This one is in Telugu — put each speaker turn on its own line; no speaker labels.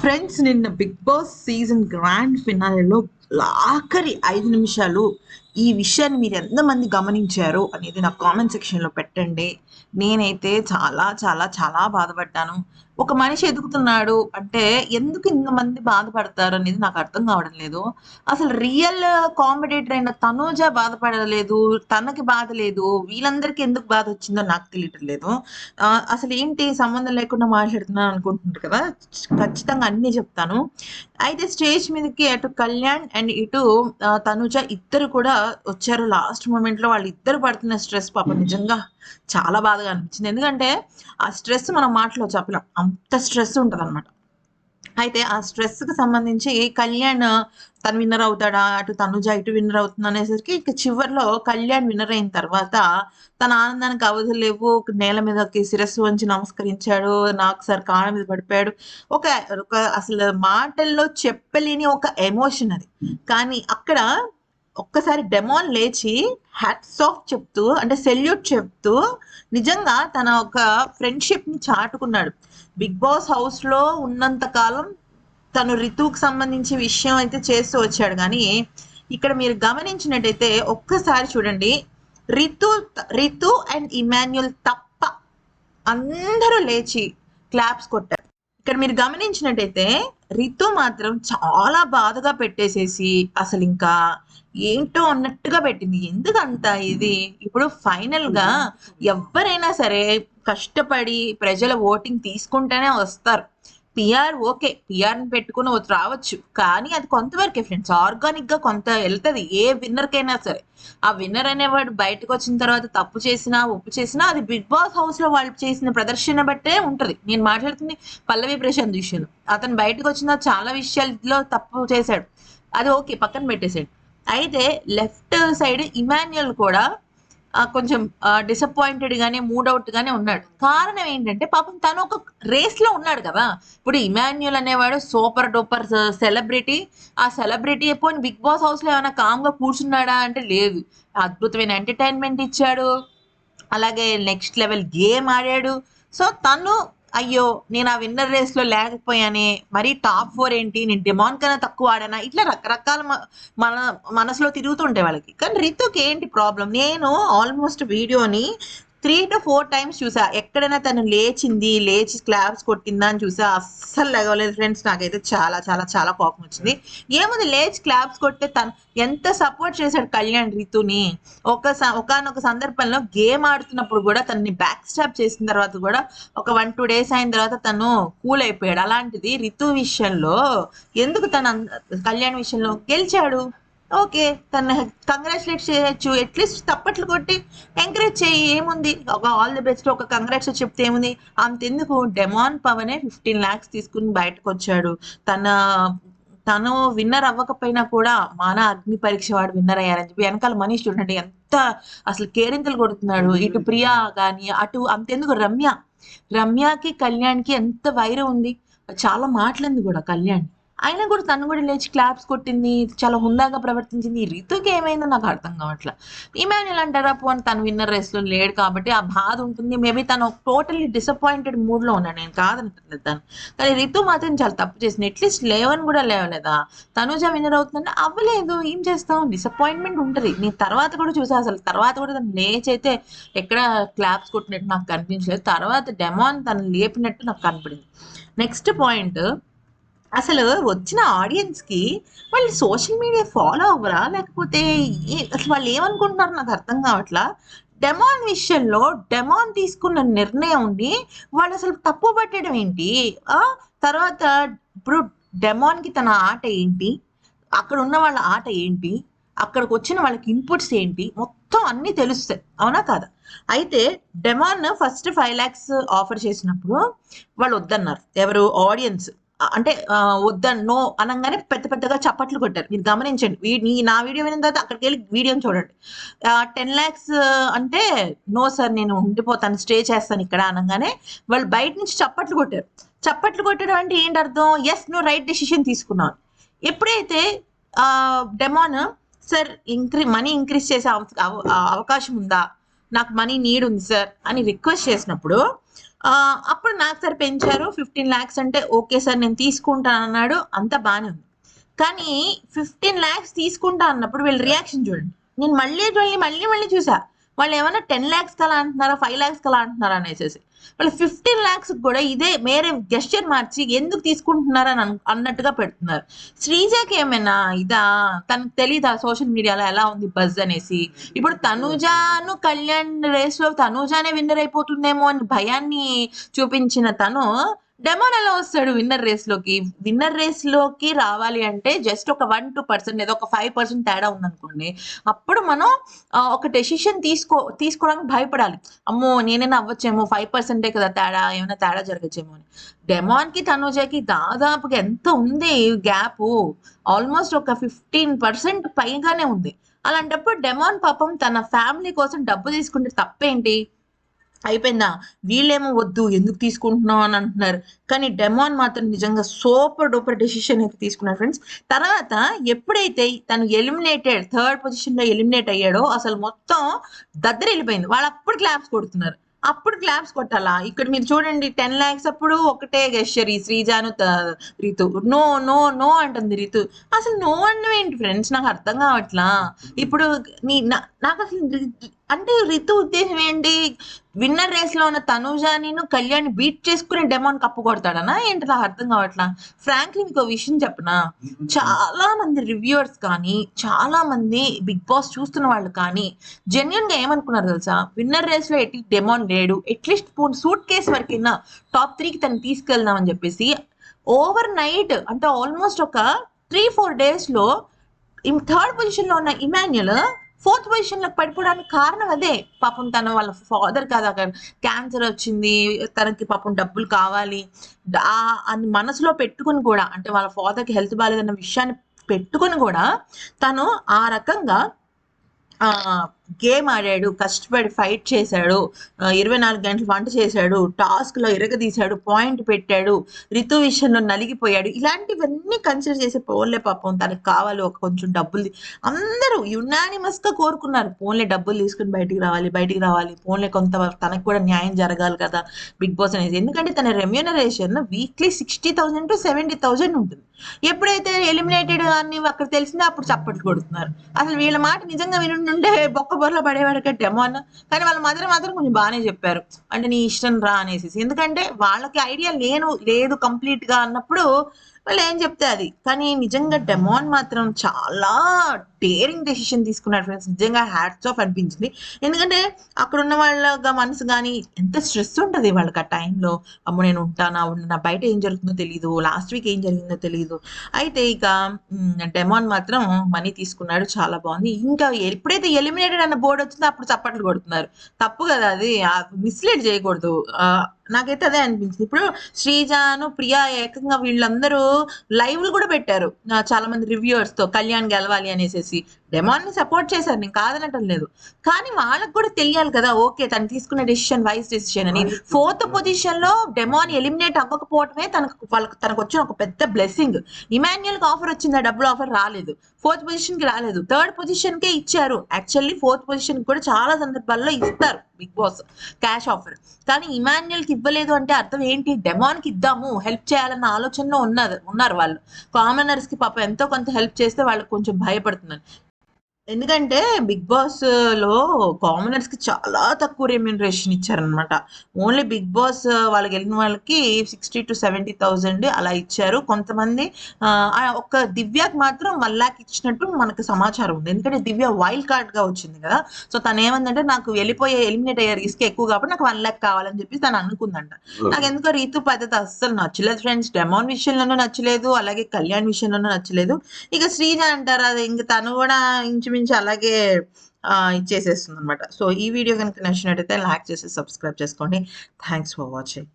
ఫ్రెండ్స్ నిన్న బిగ్ బాస్ సీజన్ గ్రాండ్ ఫినాలేలో ఆఖరి ఐదు నిమిషాలు ఈ విషయాన్ని మీరు ఎంతమంది గమనించారు అనేది నా కామెంట్ సెక్షన్లో పెట్టండి. నేనైతే చాలా చాలా చాలా బాధపడ్డాను. ఒక మనిషి ఎదుగుతున్నాడు అంటే ఎందుకు ఇంతమంది బాధపడతారు అనేది నాకు అర్థం కావడం లేదు. అసలు రియల్ కాంపిటేటర్ అయిన తనూజ బాధపడలేదు తనకి బాధ లేదు వీళ్ళందరికీ ఎందుకు బాధ వచ్చిందో నాకు తెలియటం లేదు. అసలు ఏంటి సంబంధం లేకుండా మాట్లాడుతున్నాను అనుకుంటున్నారు కదా? ఖచ్చితంగా అన్నీ చెప్తాను. అయితే స్టేజ్ మీదకి అటు కళ్యాణ్ అండ్ ఇటు తనూజ ఇద్దరు కూడా వచ్చారు లాస్ట్ మూమెంట్లో వాళ్ళు ఇద్దరు పడుతున్న స్ట్రెస్ పాప నిజంగా చాలా బాధగా అనిపించింది. ఎందుకంటే ఆ స్ట్రెస్ మనం మాటలో చెప్పలేం. అంత స్ట్రెస్ ఉంటుంది అనమాట అయితే ఆ స్ట్రెస్కి సంబంధించి కళ్యాణ్ తను విన్నర్ అవుతాడా? అటు తనుజ ఇటు విన్నర్ అవుతుంది అనేసరికి ఇక చివరిలో కళ్యాణ్ విన్నర్ అయిన తర్వాత తన ఆనందానికి అవధులు లేవు. నేల మీదకి శిరస్సు వంచి నమస్కరించాడు. నాకు సార్ కాళ్ళ మీద పడిపోయాడు. ఒక ఒక అసలు మాటల్లో చెప్పలేని ఒక ఎమోషన్ అది. కానీ అక్కడ ఒక్కసారి డెమోన్ లేచి హ్యాట్స్ ఆఫ్ చెప్తూ అంటే సెల్యూట్ చెప్తూ నిజంగా తన ఒక ఫ్రెండ్షిప్ని చాటుకున్నాడు. బిగ్ బాస్ హౌస్లో ఉన్నంత కాలం తను రితుకు సంబంధించి విషయం అయితే చేస్తూ వచ్చాడు. కానీ ఇక్కడ మీరు గమనించినట్టయితే ఒక్కసారి చూడండి రితు రితు అండ్ ఇమాన్యుల్ తప్ప అందరూ లేచి క్లాప్స్ కొట్టారు. ఇక్కడ మీరు గమనించినట్టయితే రితు మాత్రం చాలా బాధగా పెట్టేసేసి అసలు ఇంకా ఏంటో అన్నట్టుగా పెట్టింది. ఎందుకంత ఇది? ఇప్పుడు ఫైనల్గా ఎవరైనా సరే కష్టపడి ప్రజల ఓటింగ్ తీసుకుంటేనే వస్తారు. పిఆర్ ఓకే పిఆర్ని పెట్టుకుని ఒకటి రావచ్చు. కానీ అది కొంతవరకే ఫ్రెండ్స్ ఆర్గానిక్గా కొంత వెళ్తుంది. ఏ విన్నర్ కైనా సరే. ఆ విన్నర్ అనేవాడు బయటకు వచ్చిన తర్వాత తప్పు చేసినా ఒప్పు చేసినా అది బిగ్ బాస్ హౌస్లో వాళ్ళు చేసిన ప్రదర్శన బట్టే ఉంటుంది. నేను మాట్లాడుతుంది పల్లవి ప్రశాంత్ విషయంలో. అతను బయటకు వచ్చిన చాలా విషయాల్లో తప్పు చేశాడు. అది ఓకే పక్కన పెట్టేశాడు అయితే లెఫ్ట్ సైడ్ ఇమాన్యుయల్ కూడా కొంచెం డిసప్పాయింటెడ్ గానే మూడ్ అవుట్ గానే ఉన్నాడు. కారణం ఏంటంటే పాపం తను ఒక రేస్లో ఉన్నాడు కదా. ఇప్పుడు ఇమాన్యుల్ అనేవాడు సూపర్ డూపర్ సెలబ్రిటీ ఆ సెలబ్రిటీ పోయిన బిగ్ బాస్ హౌస్లో ఏమైనా కామ్గా కూర్చున్నాడా అంటే లేదు. అద్భుతమైన ఎంటర్టైన్మెంట్ ఇచ్చాడు. అలాగే నెక్స్ట్ లెవెల్ గేమ్ ఆడాడు. సో తను అయ్యో నేను ఆ విన్నర్ రేస్లో లేకపోయానే మరి టాప్ ఫోర్ ఏంటి? నేను డిమాండ్ కన్నా తక్కువ ఆడానా? ఇట్లా రకరకాల మన మనసులో తిరుగుతుంటాయి వాళ్ళకి. కానీ రితుక్ ఏంటి ప్రాబ్లం నేను ఆల్మోస్ట్ వీడియోని త్రీ టు ఫోర్ టైమ్స్ చూసా. ఎక్కడైనా తను లేచింది లేచి క్లాప్స్ కొట్టిందా అని చూసా. అస్సలు లేగలేదు ఫ్రెండ్స్. నాకైతే చాలా చాలా చాలా కోపం వచ్చింది. ఏముంది లేచి క్లాప్స్ కొట్టే తను ఎంత సపోర్ట్ చేశాడు కళ్యాణ్ రితుని. ఒక ఒకనొక సందర్భంలో గేమ్ ఆడుతున్నప్పుడు కూడా తనని బ్యాక్ స్టాప్ చేసిన తర్వాత కూడా ఒక వన్ టూ డేస్ అయిన తర్వాత తను కూల్ అయిపోయాడు. అలాంటిది రితు విషయంలో ఎందుకు తను కళ్యాణ్ విషయంలో గెలిచాడు? ఓకే తను కంగ్రాచులేట్ చేయొచ్చు. అట్లీస్ట్ తప్పట్లు కొట్టి ఎంకరేజ్ చేయి ఏముంది? ఒక ఆల్ ది బెస్ట్ ఒక కంగ్రాట్స్ చెప్తే ఏముంది? అంతెందుకు? డెమాన్ పవనే ఫిఫ్టీన్ లాక్స్ తీసుకుని బయటకు వచ్చాడు. తన తను విన్నర్ అవ్వకపోయినా కూడా మాన అగ్ని పరీక్ష వాడు విన్నర్ అయ్యారని చెప్పి వెనకాల మనీష్ చూడండి ఎంత అసలు కేరింతలు కొడుతున్నాడు. ఇటు ప్రియా కానీ అటు అంతెందుకు? రమ్య. రమ్యకి కళ్యాణ్కి ఎంత వైరం ఉంది? చాలా మాటలంది కూడా కళ్యాణ్. అయినా కూడా తను కూడా లేచి క్లాప్స్ కొట్టింది చాలా హుందాగా ప్రవర్తించింది. ఈ రితుకి ఏమైందో నాకు అర్థం కావట్లే. ఇమాన్యుల్ అంటారా పోని తను విన్నర్ రేస్లో లేడు కాబట్టి ఆ బాధ ఉంటుంది. మేబీ తను టోటల్లీ డిసప్పాయింటెడ్ మూడ్లో నేను కాదనట్లేదు తను. కానీ రితు మాత్రం చాలా తప్పు చేసింది. అట్లీస్ట్ లేవని కూడా లేవలేదా? తనుజ విన్నర్ అవుతుందంటే అవ్వలేదు. ఏం చేస్తాం? డిసప్పాయింట్మెంట్ ఉంటుంది. నీ తర్వాత కూడా చూసా. అసలు తర్వాత కూడా తను లేచైతే ఎక్కడ క్లాప్స్ కొట్టినట్టు నాకు కనిపించలేదు. తర్వాత డెమాన్ తను లేపినట్టు నాకు కనపడింది. నెక్స్ట్ పాయింట్ అసలు వచ్చిన ఆడియన్స్కి వాళ్ళు సోషల్ మీడియా ఫాలో అవ్వరా? లేకపోతే అసలు వాళ్ళు ఏమనుకుంటున్నారు నాకు అర్థం కావట్లా? డెమాన్ విషయంలో డెమాన్ తీసుకున్న నిర్ణయంని వాళ్ళు అసలు తప్పు పట్టడం ఏంటి? తర్వాత ఇప్పుడు డెమాన్కి తన ఆట ఏంటి? అక్కడ ఉన్న వాళ్ళ ఆట ఏంటి? అక్కడికి వచ్చిన వాళ్ళకి ఇన్పుట్స్ ఏంటి? మొత్తం అన్ని తెలుస్తాయి. అవునా కాదా? అయితే Demon first five lakhs offer చేసినప్పుడు వాళ్ళు వద్దన్నారు. ఎవరు? ఆడియన్స్ అంటే వద్దన్ నో అనగానే పెద్ద పెద్దగా చప్పట్లు కొట్టారు. మీరు గమనించండి. వీ- నీ నా వీడియో విన్న తర్వాత అక్కడికి వెళ్ళి వీడియోని చూడండి. టెన్ ల్యాక్స్ అంటే నో సార్ నేను ఉండిపోతాను స్టే చేస్తాను ఇక్కడ అనగానే వాళ్ళు బయట నుంచి చప్పట్లు కొట్టారు. చప్పట్లు కొట్టడం అంటే ఏంటి అర్థం? ఎస్ నువ్వు రైట్ డెసిషన్ తీసుకున్నావు. ఎప్పుడైతే డెమాన్ సార్ ఇంక్రీ మనీ ఇంక్రీజ్ చేసే అవ- అవకాశం ఉందా? నాకు మనీ నీడ్ ఉంది సార్ అని రిక్వెస్ట్ చేసినప్పుడు అప్పుడు నాకు సార్ పెంచారు ఫిఫ్టీన్ ల్యాక్స్ అంటే ఓకే సార్ నేను తీసుకుంటాను అన్నాడు. అంత బాగానే ఉంది. కానీ ఫిఫ్టీన్ ల్యాక్స్ తీసుకుంటా అన్నప్పుడు వీళ్ళ రియాక్షన్ చూడండి. నేను మళ్ళీ మళ్ళీ మళ్ళీ మళ్ళీ చూసా. వాళ్ళు ఏమైనా టెన్ ల్యాక్స్ కలా అంటున్నారా ఫైవ్ ల్యాక్స్ కలా అంటున్నారా అనేసి వాళ్ళు ఫిఫ్టీన్ ల్యాక్స్ కూడా ఇదే మేరే గెస్చర్ మార్చి ఎందుకు తీసుకుంటున్నారని అన్నట్టుగా పెడుతున్నారు. శ్రీజకి ఏమైనా ఇదా? తనకు తెలియదా సోషల్ మీడియాలో ఎలా ఉంది బజ్ అనేసి. ఇప్పుడు తనుజాను కళ్యాణ్ రేస్లో తనుజానే విన్నర్ అయిపోతుందేమో అని భయాన్ని చూపించిన తను డెమోన్ ఎలా వస్తాడు? విన్నర్ రేస్లోకి. విన్నర్ రేస్లోకి రావాలి అంటే జస్ట్ ఒక వన్ టూ పర్సెంట్ ఏదో ఒక ఫైవ్ పర్సెంట్ తేడా ఉందనుకోండి. అప్పుడు మనం ఒక డెసిషన్ తీసుకో తీసుకోవడానికి భయపడాలి. అమ్మో నేనైనా అవ్వచ్చేమో ఫైవ్ పర్సెంటే కదా తేడా ఏమైనా తేడా జరగచ్చేమో అని. డెమాన్కి తనుజకి దాదాపుగా ఎంత ఉంది గ్యాప్ ఆల్మోస్ట్ ఒక ఫిఫ్టీన్ పర్సెంట్ పైగానే ఉంది. అలాంటప్పుడు డెమాన్ పాపం తన ఫ్యామిలీ కోసం డబ్బు తీసుకుంటే తప్పేంటి? అయిపోయిందా? వీళ్ళేమో వద్దు ఎందుకు తీసుకుంటున్నావు అని అంటున్నారు. కానీ డెమాన్ మాత్రం నిజంగా సూపర్ డూపర్ డెసిషన్ అయితే తీసుకున్నారు ఫ్రెండ్స్. తర్వాత ఎప్పుడైతే తను ఎలిమినేటెడ్ థర్డ్ పొజిషన్లో ఎలిమినేట్ అయ్యాడో అసలు మొత్తం దద్దరి వెళ్ళిపోయింది. వాళ్ళు అప్పుడు క్లాప్స్ కొడుతున్నారు. అప్పుడు క్లాప్స్ కొట్టాలా? ఇక్కడ మీరు చూడండి టెన్ ల్యాక్స్ అప్పుడు ఒకటే గెస్టర్ ఈ శ్రీజాను రీతు. నో నో నో అంటుంది రీతు. అసలు నో అన్నవి ఏంటి ఫ్రెండ్స్? నాకు అర్థం కావట్లా? ఇప్పుడు నీ నా- నాకు అసలు అంటే రితు ఉద్దేశం ఏంటి? విన్నర్ రేస్లో ఉన్న తనుజాని కళ్యాణ్ బీట్ చేసుకుని డెమోన్ కప్పు కొడతాడనా? ఏంటి నాకు అర్థం కావట్లా? ఫ్రాంక్లీ మీకు ఒక విషయం చెప్పనా? చాలా మంది రివ్యూవర్స్ కానీ చాలా మంది బిగ్ బాస్ చూస్తున్న వాళ్ళు కానీ జెన్యున్గా ఏమనుకున్నారు తెలుసా? విన్నర్ రేస్లో ఎట్టి డెమోన్ లేడు. అట్లీస్ట్ సూట్ కేస్ వరకైనా టాప్ త్రీకి తను తీసుకెళ్దాం అని చెప్పేసి ఓవర్ నైట్ అంటే ఆల్మోస్ట్ ఒక త్రీ ఫోర్ డేస్లో థర్డ్ పొజిషన్లో ఉన్న ఇమాన్యుల్ ఫోర్త్ పొజిషన్లో పడిపోవడానికి కారణం అదే. పాపం తన వాళ్ళ ఫాదర్ కదా క్యాన్సర్ వచ్చింది తనకి పాపం డబ్బులు కావాలి. అని మనసులో పెట్టుకుని కూడా అంటే వాళ్ళ ఫాదర్కి హెల్త్ బాగాలేదన్న విషయాన్ని పెట్టుకుని కూడా తను ఆ రకంగా ఆ గేమ్ ఆడాడు కష్టపడి ఫైట్ చేశాడు ఇరవై నాలుగు గంటలు వంట చేశాడు టాస్క్లో ఇరగదీశాడు పాయింట్ పెట్టాడు రితు విషయంలో నలిగిపోయాడు. ఇలాంటివన్నీ కన్సిడర్ చేసే పోన్లే పాపం తనకు కావాలి ఒక కొంచెం డబ్బులు అందరూ యునానిమస్గా కోరుకున్నారు. పోన్లే డబ్బులు తీసుకుని బయటికి రావాలి బయటికి రావాలి పోన్లే కొంత తనకు కూడా న్యాయం జరగాలి కదా బిగ్ బాస్ అనేది ఎందుకంటే తన remuneration weekly sixty thousand to seventy thousand ఉంటుంది. ఎప్పుడైతే ఎలిమినేటెడ్ అని అక్కడ తెలిసిందో అప్పుడు చప్పట్లు కొడుతున్నారు. అసలు వీళ్ళ మాట నిజంగా వినుండే బొక్క బుర్రలో పడేవాడికే డెమో అన్న. కానీ వాళ్ళ మదర్ మాత్రం కొంచెం బాగానే చెప్పారు. అంటే నీ ఇష్టం రా అనేసి. ఎందుకంటే వాళ్ళకి ఐడియా లేను లేదు కంప్లీట్గా అన్నప్పుడు వాళ్ళు ఏం చెప్తే అది. కానీ నిజంగా డెమాన్ మాత్రం చాలా డేరింగ్ డెసిషన్ తీసుకున్నారు ఫ్రెండ్స్ నిజంగా హ్యాట్స్ ఆఫ్ అనిపించింది. ఎందుకంటే అక్కడ ఉన్న వాళ్ళ మనసు కానీ ఎంత స్ట్రెస్ ఉంటుంది వాళ్ళకి ఆ టైంలో అమ్మో నేను ఉంటానా? ఉండనా బయట ఏం జరుగుతుందో తెలియదు లాస్ట్ వీక్ ఏం జరిగిందో తెలియదు అయితే ఇక డెమాన్ మాత్రం మనీ తీసుకున్నాడు. చాలా బాగుంది. ఇంకా ఎప్పుడైతే ఎలిమినేటెడ్ అన్న బోర్డు వచ్చిందో అప్పుడు చప్పట్లు కొడుతున్నారు. తప్పు కదా అది. మిస్లీడ్ చేయకూడదు. నాకైతే అదే అనిపించింది. ఇప్పుడు శ్రీజాను ప్రియా ఏకంగా వీళ్ళందరూ లైవ్లు కూడా పెట్టారు. చాలా మంది రివ్యూవర్స్తో కళ్యాణ్ గెలవాలి అనేసి డెమాన్ని సపోర్ట్ చేశారు నేను కాదనటం లేదు. కానీ వాళ్ళకి కూడా తెలియాలి కదా ఓకే తను తీసుకున్న డెసిషన్ వైస్ డెసిషన్ అని. ఫోర్త్ పొజిషన్లో డెమాన్ ఎలిమినేట్ అవ్వకపోవటమే తనకు వాళ్ళకి తనకు వచ్చిన ఒక పెద్ద బ్లెస్సింగ్ ఇమాన్యుయల్కి ఆఫర్ వచ్చిందా డబ్బులు ఆఫర్ రాలేదు. ఫోర్త్ పొజిషన్కి రాలేదు. థర్డ్ పొజిషన్ కే ఇచ్చారు. యాక్చువల్లీ ఫోర్త్ పొజిషన్ కూడా చాలా సందర్భాల్లో ఇస్తారు బిగ్ బాస్ క్యాష్ ఆఫర్ కానీ ఇమాన్యుయల్కి ఇవ్వలేదు అంటే అర్థం ఏంటి? డెమాన్కి ఇద్దాము హెల్ప్ చేయాలన్న ఆలోచనలో ఉన్నారు ఉన్నారు వాళ్ళు. కామనర్స్కి పాపం ఎంతో కొంత హెల్ప్ చేస్తే వాళ్ళకి కొంచెం భయపడుతున్నారు. ఎందుకంటే బిగ్ బాస్లో కామనర్స్కి చాలా తక్కువ రెమ్యూనరేషన్ ఇచ్చారనమాట ఓన్లీ బిగ్ బాస్ వాళ్ళకి వెళ్ళిన వాళ్ళకి సిక్స్టీ టు సెవెంటీ థౌజండ్ అలా ఇచ్చారు. కొంతమంది ఒక్క దివ్యకి మాత్రం వన్ ల్యాక్ ఇచ్చినట్టు మనకు సమాచారం ఉంది. ఎందుకంటే దివ్య వైల్డ్ కార్డ్గా వచ్చింది కదా. సో తను ఏమందంటే నాకు వెళ్ళిపోయే ఎలిమినేట్ అయ్యే రిస్క్ ఎక్కువ కాబట్టి నాకు వన్ ల్యాక్ కావాలని చెప్పి తను అనుకుందంట. నాకు ఎందుకో రీతు పద్ధతి అస్సలు నచ్చలేదు ఫ్రెండ్స్ డెమోన్ విషయంలోనూ నచ్చలేదు అలాగే కళ్యాణ్ విషయంలోనూ నచ్చలేదు. ఇక శ్రీజ అంటారు అది ఇంక తను కూడా ఇంచుమించు అలాగే ఆ, ఇచ్చేసేస్తుంది అనమాట సో ఈ వీడియో కనుక నచ్చినట్టయితే లైక్ చేసి సబ్స్క్రైబ్ చేసుకోండి. Thanks for watching.